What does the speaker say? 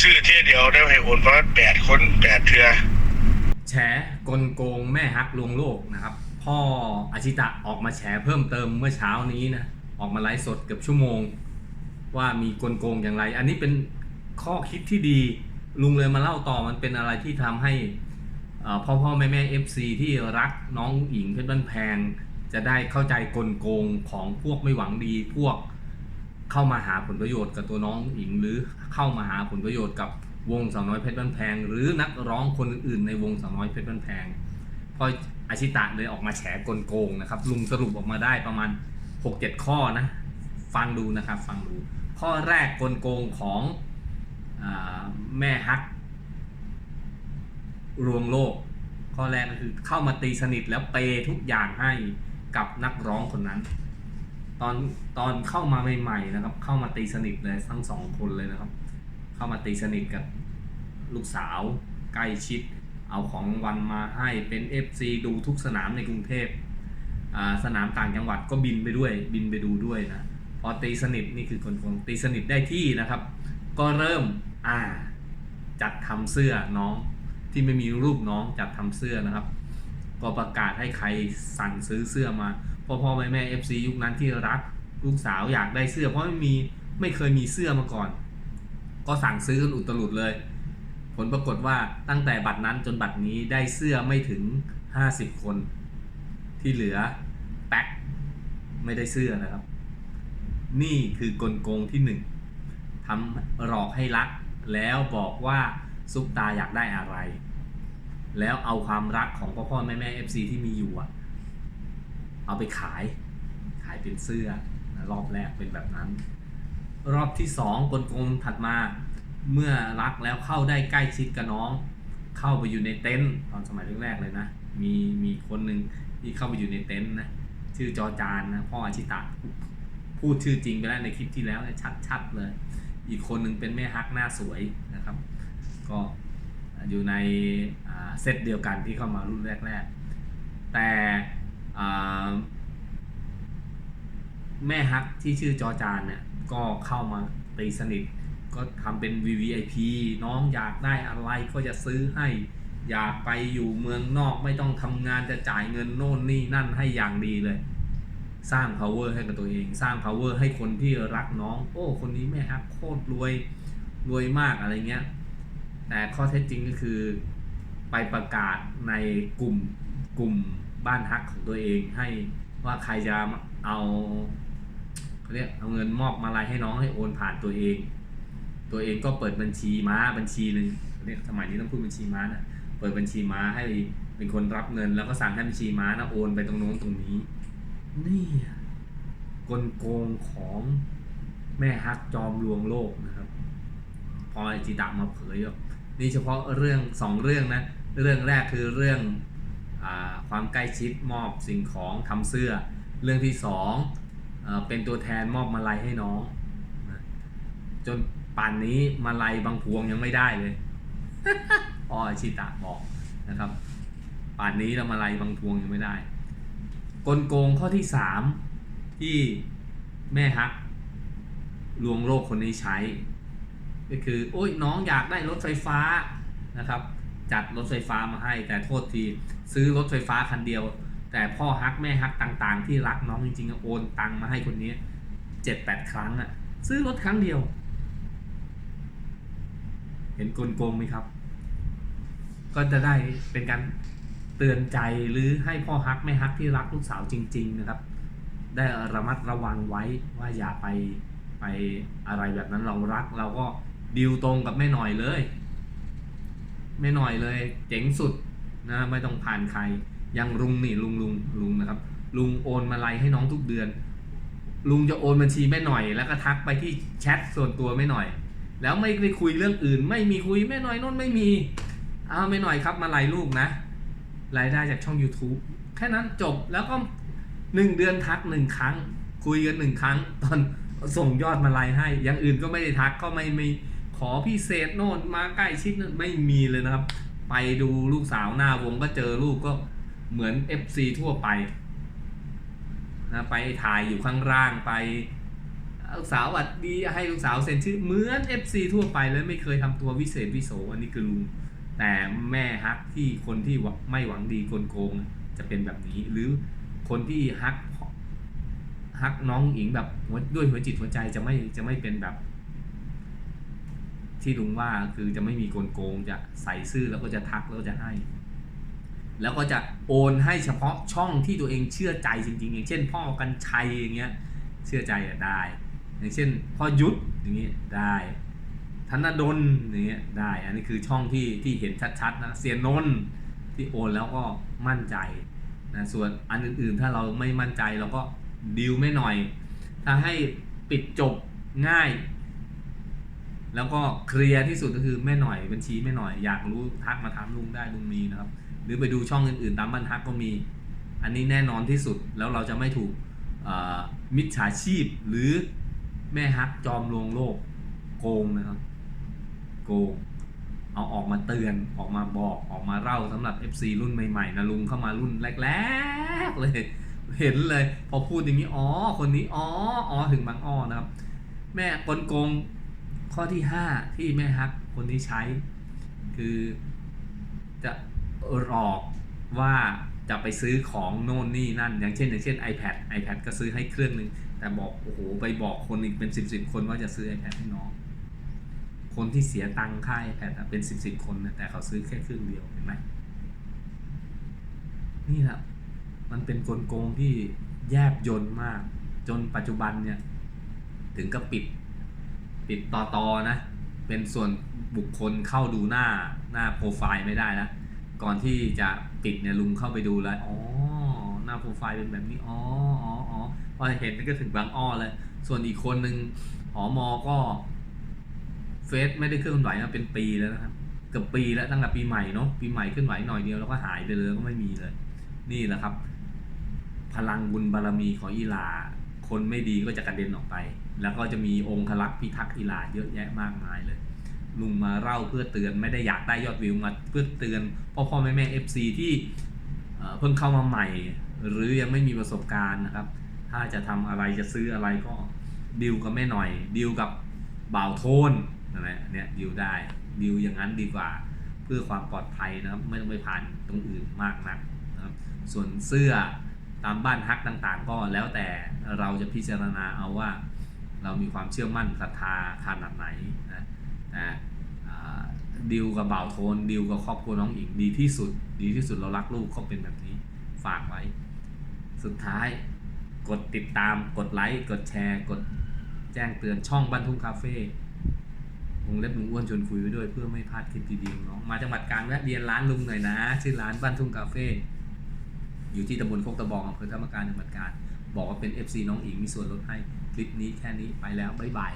ชื่อเที่ยเดียวได้ให้โอนปราณแปดคนแปดเทือแฉกลโกงแม่ฮักลวงโลกนะครับ พ่ออาชิตะออกมาแฉเพิ่มเติมเมื่อเช้านี้นะ ออกมาไลฟ์สดเกือบชั่วโมง ว่ามีกลโกงอย่างไร อันนี้เป็นข้อคิดที่ดี ลุงเลยมาเล่าต่อมันเป็นอะไรที่ทำให้เอ่อพ่อพ่อแม่แม่เอฟซีที่รักน้องหญิงเพชรบ้านแพง จะได้เข้าใจกลโกงของพวกไม่หวังดีพวก เข้ามาหาผลประโยชน์กับตัวน้องหญิง หรือเข้ามาหาผลประโยชน์กับวงสาวน้อยเพชรบ้านแพง หรือนักร้องคนอื่นในวงสาวน้อยเพชรบ้านแพงพออาชิตะเลยออกมาแฉกลโกงนะครับลุงสรุปออกมาได้ประมาณ 6-7 ข้อนะฟังดูนะครับฟังดู ข้อแรกกลโกงของอแม่ฮักรวงโลก ข้อแรกก็คือเข้ามาตีสนิทแล้วเปยทุกอย่างให้กับนักร้องคนนั้น ตอนตอนเข้ามาใหม่ๆนะครับ เข้ามาตีสนิทเลยทั้งสองคนเลยนะครับ เข้ามาตีสนิทกับลูกสาวใกล้ชิด เอาของวันมาให้เป็น FC ดูทุกสนามในกรุงเทพอ่าสนามต่างจังหวัดก็บินไปด้วยบินไปดูด้วยนะพอตีสนิทนี่คือคนคงตีสนิทได้ที่นะครับ ก็เริ่มอ่าจัดทำเสื้อน้องที่ไม่มีรูปน้องจัดทำเสื้อนะครับ ก็ประกาศให้ใครสั่งซื้อเสื้อมา พ่อพ่อแม่แม่เอฟซียุคนั้นที่รักลูกสาวอยากได้เสื้อ เพราะไม่มีไม่เคยมีเสื้อมาก่อน ก็สั่งซื้อกันอุตลุดเลย ผลปรากฏว่าตั้งแต่บัตรนั้นจนบัตรนี้ได้เสื้อไม่ถึง 50 คน ที่เหลือแป๊กไม่ได้เสื้อนะครับ นี่คือกลโกงที่หนึ่งทำหลอกให้รัก แล้วบอกว่าซุปตาอยากได้อะไร แล้วเอาความรักของพ่อพ่อแม่แม่เอฟซีที่มีอยู่อะ เอาไปขาย ขายเป็นเสื้อ รอบแรกเป็นแบบนั้น รอบที่สองกลโกงถัดมา เมื่อรักแล้วเข้าได้ใกล้ชิดกับน้อง เข้าไปอยู่ในเต็นท์ตอนสมัยแรกๆเลยนะ มีมีคนหนึ่งที่เข้าไปอยู่ในเต็นท์นะ ชื่อจอจานนะพ่ออาชิตะพูดชื่อจริงไปแล้วในคลิปที่แล้วเนี่ยชัดๆเลย อีกคนหนึ่งเป็นแม่ฮักหน้าสวยนะครับ ก็อยู่ในเซตเดียวกันที่เข้ามารุ่นแรก ๆ แต่ แม่ฮักที่ชื่อจอจานเนี่ยก็เข้ามาตีสนิท ก็ทำเป็น VVIP น้องอยากได้อะไรก็จะซื้อให้ อยากไปอยู่เมืองนอกไม่ต้องทำงานจะจ่ายเงินโน่นนี่นั่นให้อย่างดีเลย สร้าง power ให้กับตัวเอง สร้าง power ให้คนที่รักน้อง โอ้คนนี้แม่ฮักโคตรรวยรวยมากอะไรเงี้ย แต่ข้อเท็จจริงก็คือไปประกาศในกลุ่มกลุ่ม บ้านฮักของตัวเองให้ว่าใครจะเอาเขาเรียกเอาเงินมอบมาลายให้น้องให้โอนผ่านตัวเอง ตัวเองก็เปิดบัญชีม้าบัญชีหนึ่งเรียกสมัยนี้ต้องพูดบัญชีม้านะเปิดบัญชีม้าให้เป็นคนรับเงิน แล้วก็สั่งให้บัญชีม้านะโอนไปตรงโน้นตรงนี้ นี่กลโกงของแม่ฮักจอมลวงโลกนะครับ พอไอจิตะมาเผยแบบนี่เฉพาะเรื่องสองเรื่องนะ เรื่องแรกคือเรื่อง ความใกล้ชิดมอบสิ่งของทำเสื้อ เรื่องที่สองเป็นตัวแทนมอบมาลัยให้น้อง จนป่านนี้มาลัยบางพวงยังไม่ได้เลยพอไอชิตะบอกนะครับ ป่านนี้เรามาลัยบางพวงยังไม่ได้ กลโกงข้อที่สามที่แม่ฮักลวงโลกคนนี้ใช้ ก็คือ โอ้ยน้องอยากได้รถไฟฟ้านะครับ จัดรถไฟฟ้ามาให้ แต่โทษทีซื้อรถไฟฟ้าคันเดียว แต่พ่อฮักแม่ฮักต่างๆ ที่รักน้องจริงๆโอนตังมาให้คนนี้เจ็ดแปดครั้งอะซื้อรถครั้งเดียว เห็นกลโกงไหมครับ ก็จะได้เป็นการเตือนใจหรือให้พ่อฮักแม่ฮักที่รักลูกสาวจริง ๆ นะครับ ได้ระมัดระวังไว้ว่าอย่าไปไปอะไรแบบนั้นเรารักเราก็ดิวตรงกับแม่หน่อยเลย แม่หน่อยเลย เจ๋งสุดนะไม่ต้องผ่านใครยังลุงนี่ลุงลุงลุงนะครับ ลุงโอนมาลัยให้น้องทุกเดือน ลุงจะโอนบัญชีแม่หน่อย แล้วก็ทักไปที่แชทส่วนตัวแม่หน่อย แล้วไม่ได้คุยเรื่องอื่น ไม่มีคุยแม่หน่อยโน่นไม่มีอ้าวแม่หน่อยครับมาลัยลูกนะรายได้จากช่อง YouTube แค่นั้นจบแล้วก็หนึ่งเดือนทักหนึ่งครั้ง คุยกันหนึ่งครั้ง ตอนส่งยอดมาไลยให้อย่างอื่นก็ไม่ได้ทักก็ไม่มี ขอพิเศษโน่นมาใกล้ชิดนั่นไม่มีเลยนะครับ ไปดูลูกสาวหน้าวงก็เจอลูกก็เหมือน FC ทั่วไปนะไปถ่ายอยู่ข้างล่างไปลูกสาวหวัดดีให้ลูกสาวเซ็นชื่อเหมือน FC ทั่วไปเลยไม่เคยทำตัววิเศษวิโสอันนี้คือลุงแต่แม่ฮักที่คนที่ไม่หวังดีกลโกงจะเป็นแบบนี้ หรือคนที่ฮักฮักน้องอิงแบบด้วยหัวจิตหัวใจจะไม่จะไม่เป็นแบบ ที่ลุงว่าคือจะไม่มีโกลโกงจะใส่ซื่อแล้วก็จะทักแล้วก็จะให้ แล้วก็จะโอนให้เฉพาะช่องที่ตัวเองเชื่อใจจริงๆ อย่างเช่น พ่อกันชัยอย่างเงี้ยเชื่อใจอะได้ อย่างเช่น พ่อยุทธอย่างเงี้ยได้ธนดลอย่างเงี้ยได้ อันนี้คือช่องที่ที่เห็นชัดๆนะเสียนนท์ที่โอนแล้วก็มั่นใจนะส่วนอันอื่นๆถ้าเราไม่มั่นใจเราก็ดิวไม่หน่อย ถ้าให้ปิดจบง่าย แล้วก็เคลียร์ที่สุดก็คือแม่หน่อยบัญชีแม่หน่อยอยากรู้ทักมาถามลุงได้ลุงมีนะครับ หรือไปดูช่องอื่นๆตามบ้านทักก็มี อันนี้แน่นอนที่สุดแล้วเราจะไม่ถูกมิจฉาชีพหรือแม่ฮักจอมลวงโลกโกงนะครับ โกง เอาออกมาเตือนออกมาบอกออกมาเล่าสำหรับ FC รุ่นใหม่ๆนะลุงเข้ามารุ่นแรกๆเลย เห็นเลย พอพูดอย่างนี้อ๋อคนนี้อ๋ออ๋อถึงบางอ้อนะครับ แม่กลโกง ข้อที่ 5 ที่แม่ฮักคนนี้ใช้ คือจะหลอกว่าจะไปซื้อของโน่นนี่นั่น อย่างเช่น อย่างเช่น iPad iPad ก็ซื้อให้เครื่องหนึ่งแต่บอกโอ้โหไปบอกคนอีกเป็นสิบสิบคนว่าจะซื้อ iPad ให้น้อง คนที่เสียตังค่า iPad เป็นสิบสิบคนนะแต่เขาซื้อแค่เครื่องเดียวเห็นไหมนี่แหละมันเป็นกลโกงที่แยบยนมาก จนปัจจุบันเนี่ย ถึงกับปิด ปิดต่อตอนะ เป็นส่วนบุคคลเข้าดูหน้าหน้าโปรไฟล์ไม่ได้แล้วก่อนที่จะปิดเนี่ยลุงเข้าไปดูแล้วอ๋อหน้าโปรไฟล์เป็นแบบนี้อ๋ออ๋ออ๋อพอเห็นก็ถึงบางอ้อเลย ส่วนอีกคนหนึ่งหอมอก็เฟซไม่ได้เคลื่อนไหวมาเป็นปีแล้วนะครับเกือบปีแล้วตั้งแต่ปีใหม่เนาะปีใหม่เคลื่อนไหวหน่อยเดียวแล้วก็หายไปเลยก็ไม่มีเลย นี่แหละครับ พลังบุญบารมีของอีหลา คนไม่ดีก็จะกระเด็นออกไป แล้วก็จะมีองค์ลักษ์พิทักษ์อีหลาเยอะแยะมากมายเลย ลุงมาเล่าเพื่อเตือนไม่ได้อยากได้ยอดวิวมาเพื่อเตือนพ่อพ่อแม่แม่เอฟซีที่เพิ่งเข้ามาใหม่ หรือยังไม่มีประสบการณ์นะครับ ถ้าจะทำอะไรจะซื้ออะไรก็ดิวกับแม่หน่อยดิวกับบ่าวโทนนะเนี่ยดิวได้ดิวอย่างนั้นดีกว่าเพื่อความปลอดภัยนะครับไม่ต้องไปผ่านตรงอื่นมากนักนะครับส่วนเสื้อตามบ้านฮักต่างๆ ก็แล้วแต่เราจะพิจารณาเอาว่า เรามีความเชื่อมั่นศรัทธาขนาดไหนนะแต่ดิวกับบ่าวโทนดิวกับครอบครัวน้องอิงดีที่สุด ดีที่สุดเรารักลูกเขาเป็นแบบนี้ฝากไว้ สุดท้ายกดติดตามกดไลค์กดแชร์ กดแจ้งเตือนช่องบ้านทุ่งคาเฟ่วงเล็บลุงอ้วนชวนคุยไว้ด้วยเพื่อไม่พลาดคลิปดีๆน้องมาจังหวัดการแวะเวียนร้านลุงหน่อยนะ ชื่อร้านบ้านทุ่งคาเฟ่อยู่ที่ตำบลโคกตะบองอำเภอธรรมการจังหวัดกาญ บอกว่าเป็น FC น้องอิงมีส่วนลดให้คลิปนี้แค่นี้ไปแล้ว บ๊ายบาย